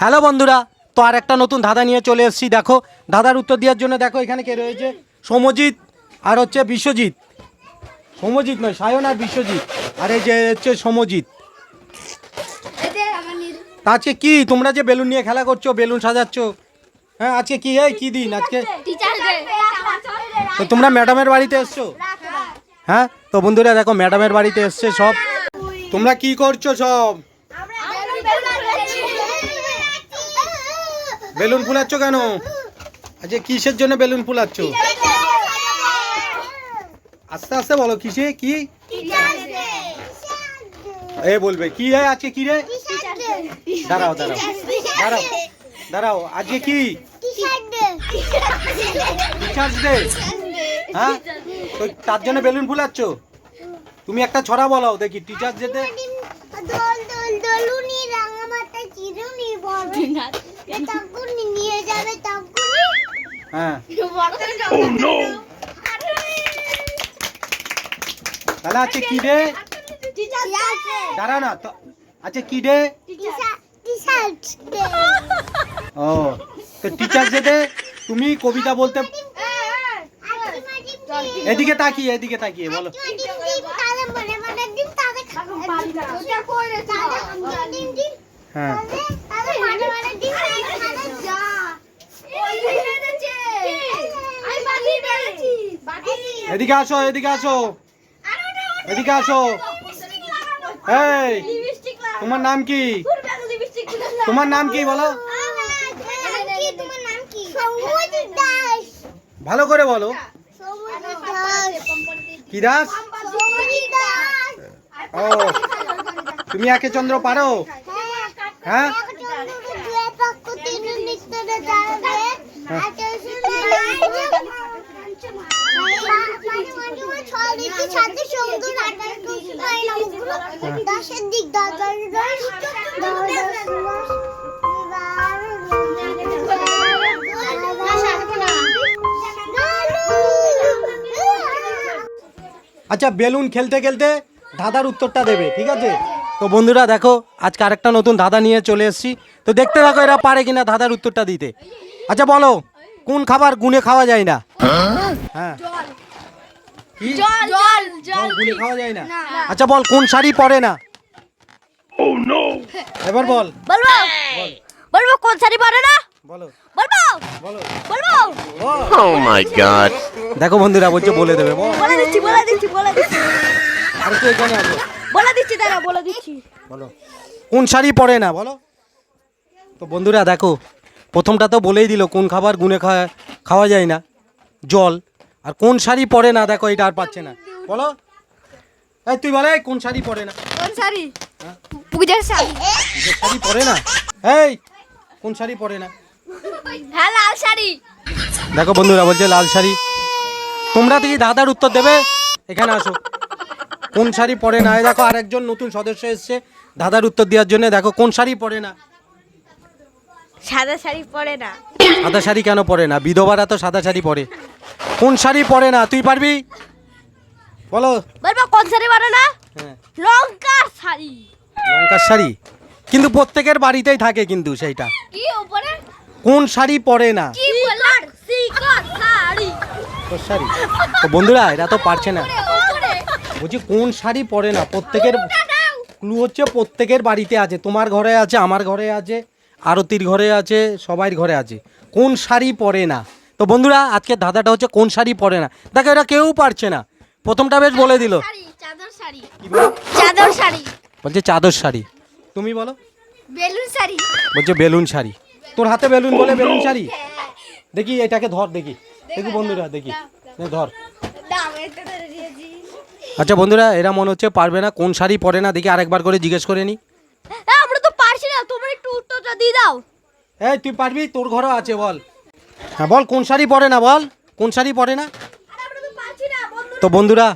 Hello বন্ধুরা তো আর একটা নতুন ধাঁধা নিয়ে চলে এসেছি দেখো। ধাঁধার উত্তর দেওয়ার জন্য দেখো এখানে কে রয়েছে? সমজিৎ আর হচ্ছে বিশ্বজিৎ। সমজিৎ নয় সায়ন আর বিশ্বজিৎ। আর এই যে হচ্ছে সমজিৎ। আজকে কি? তোমরা যে বেলুন নিয়ে খেলা করছ বেলুন সাজাচ্ছ। হ্যাঁ আজকে কি? এই কি দিন? আজকে তো তোমরা ম্যাডামের বাড়িতে এসছো? হ্যাঁ তো বন্ধুরা দেখো ম্যাডামের বাড়িতে এসছে সব। তোমরা কি করছ সব? বেলুন ফুলাচ্ছ কেন? আজকে কিসের জন্য বেলুন ফুলাচ্ছ? আস্তে আস্তে বলো, কিসে? কি? এ বলবে, কি রে আজকে, কি রে? দাঁড়াও দাঁড়াও দাঁড়াও দাঁড়াও, আজকে কি? হ্যাঁ? তো তার জন্য বেলুন ফুলাচ্ছ? তুমি একটা ছড়া বলো দেখি টিচার্স দোল, দোলুনি, রাঙামাতা, চিরুনি, বড়। নিয়ে যাবে হ্যাঁ। তাহলে আজকে কি রে দাঁড়া না আচ্ছা কি রে ও তো টিচার্স ডেতে তুমি কবিতা বলতে এদিকে তাকিয়ে এদিকে তাকিয়ে বলো। হ্যাঁ। এদিকে আসো এদিকে আসো। এদিকে আসো। এই তোমার নাম কি? তোমার নাম কি বলো? ভালো করে বলো। কি দাস? ও তুমি একে চন্দ্র পারো? হ্যাঁ। দশের দিক আচ্ছা বেলুন খেলতে খেলতে দাদার উত্তরটা দেবে ঠিক আছে? তো বন্ধুরা দেখো আজকে আরেকটা নতুন দাদা নিয়ে চলে এসেছি। তো দেখতে থাকো এরা পারে কিনা দাদার উত্তরটা দিতে। আচ্ছা বলো কোন খাবার গুনে খাওয়া যায় না? হ্যাঁ? কি? জল জল জল গুনে খাওয়া যায় না। আচ্ছা বল কোন শাড়ি পরে না? এবার বল। বলব? বলব কোন শাড়ি পরে না? বলো। বলব? বলো। বলব? Oh my god. দেখো বন্ধুরা বলছে বলে দেবে বল। বলে দিচ্ছি বলে দিচ্ছি বলে দিচ্ছি। আর একটু এখানে আসো বলে দিচ্ছি দাঁড়া বলে দিচ্ছি। বলো। কোন শাড়ি পরে না বলো? তো বন্ধুরা দেখো প্রথমটা তো বলেই দিল কোন খাবার গুনে খাওয়া খাওয়া যায় না। জল। আর কোন শাড়ি পরে না দেখো এটা আর পাচ্ছে না। বলো। এই তুই বলে কোন শাড়ি পরে না? কোন শাড়ি? পূজার শাড়ি। যে শাড়ি পরে না? এই কোন শাড়ি পরে না? হ্যাঁ লাল শাড়ি। দেখো বন্ধুরা বলছে লাল শাড়ি। তোমরা কি দাদার উত্তর দেবে? এখানে আসো। কোন শাড়ি পরে না? এই দেখো আরেকজন নতুন সদস্য এসছে দাদার উত্তর দেওয়ার জন্য। দেখো কোন শাড়ি পরে না? সাদা শাড়ি পরে না। সাদা শাড়ি কেন পরে না? বিধবারা তো সাদা শাড়ি পরে। কোন শাড়ি পরে না? তুই পারবি? বলো। বলব কোন শাড়ি পরে না? হ্যাঁ। লঙ্কার শাড়ি। লঙ্কার শাড়ি? কিন্তু প্রত্যেকের বাড়িতেই থাকে কিন্তু সেইটা। কি উপরে? কোন শাড়ি পরে না? কি বলার? শাড়ি। তোর শাড়ি? তো বন্ধুরা এরা তো পারছে না। বলছি কোন শাড়ি পরে না? প্রত্যেকের ক্লু হচ্ছে প্রত্যেকের বাড়িতে আছে। তোমার ঘরে আছে আমার ঘরে আছে আরতির ঘরে আছে সবাই ঘরে আছে। কোন শাড়ি পরে না? তো বন্ধুরা আজকে দাদাটা হচ্ছে কোন শাড়ি পরে না? দেখো এরা কেউ পারছে না। প্রথমটা বেশ বলে দিল। শাড়ি চাদর শাড়ি। চাদর শাড়ি। বলছে চাদর শাড়ি। তুমি বলো? বেলুন শাড়ি। বলছে বেলুন শাড়ি। তোর হাতে বেলুন বলে বেলুন শাড়ি? দেখি এটাকে ধর দেখি। দেখি বন্ধুরা দেখি। ধর। এটা আচ্ছা বন্ধুরা এরা মনে হচ্ছে পারবে না কোন শাড়ি পরে না? দেখি আরেকবার করে জিজ্ঞেস করে নি। হ্যাঁ, আমরা তো পারছি না। তোমরা একটু উত্তরটা দিয়ে দাও। এই তুই পারবি? তোর ঘরও আছে বল। হ্যাঁ বল কোন শাড়ি পরে না বল? কোন শাড়ি পরে না? তো বন্ধুরা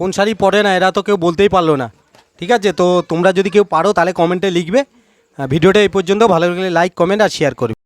কোন শাড়ি পরে না এরা তো কেউ বলতেই পারল না। ঠিক আছে তো তোমরা যদি কেউ পারো তাহলে কমেন্টে লিখবে। হ্যাঁ, ভিডিওটা এই পর্যন্ত। ভালো লাগলে লাইক কমেন্ট আর শেয়ার করবে।